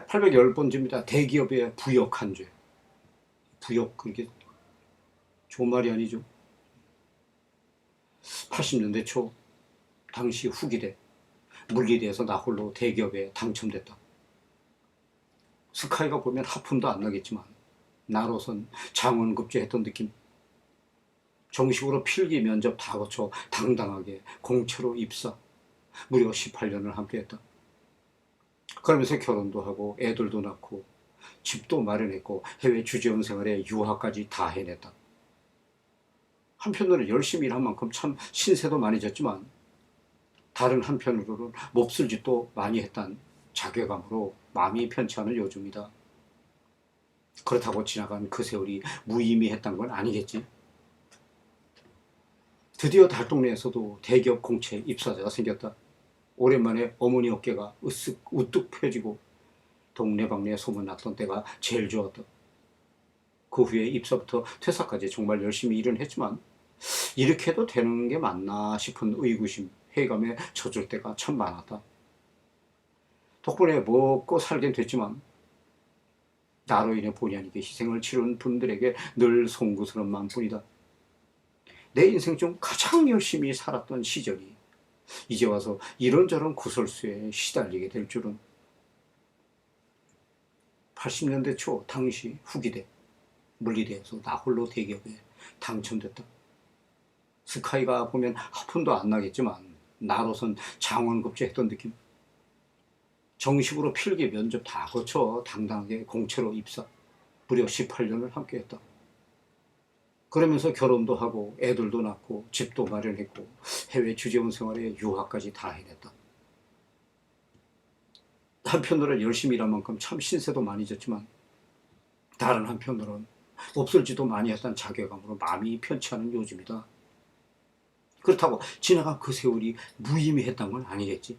810번째입니다. 대기업의 부역한 죄. 부역, 그게 좋은 말이 아니죠. 80년대 초, 당시 후기대, 물리대에서 나 홀로 대기업에 당첨됐다. 스카이가 보면 하품도 안 나겠지만, 나로선 장원급제 했던 느낌. 정식으로 필기 면접 다 거쳐 당당하게 공채로 입사. 무려 18년을 함께했다. 그러면서 결혼도 하고 애들도 낳고 집도 마련했고 해외 주재원 생활에 유학까지 다 해냈다. 한편으로는 열심히 일한 만큼 참 신세도 많이 졌지만 다른 한편으로는 몹쓸 짓도 많이 했단 자괴감으로 마음이 편치 않은 요즘이다. 그렇다고 지나간 그 세월이 무의미했단 건 아니겠지. 드디어 달동네에서도 대기업 공채 입사자가 생겼다. 오랜만에 어머니 어깨가 으쓱 우뚝 펴지고 동네방네 소문났던 때가 제일 좋았다. 그 후에 입사부터 퇴사까지 정말 열심히 일은 했지만 이렇게 해도 되는 게 맞나 싶은 의구심, 회감에 젖을 때가 참 많았다. 덕분에 먹고 살긴 됐지만 나로 인해 본의 아니게 희생을 치른 분들에게 늘 송구스러운 마음뿐이다. 내 인생 중 가장 열심히 살았던 시절이 이제 와서 이런저런 구설수에 시달리게 될 줄은 80년대 초 당시 후기대 물리대에서 나 홀로 대기업에 당첨됐다. 스카이가 보면 하품도 안 나겠지만 나로선 장원급제 했던 느낌. 정식으로 필기 면접 다 거쳐 당당하게 공채로 입사. 무려 18년을 함께했다. 그러면서 결혼도 하고 애들도 낳고 집도 마련했고 해외 주재원 생활에 유학까지 다 해냈다. 한편으로는 열심히 일한 만큼 참 신세도 많이 졌지만 다른 한편으로는 없을지도 많이 했던 자괴감으로 마음이 편치 않은 요즘이다. 그렇다고 지나간 그 세월이 무의미했던 건 아니겠지.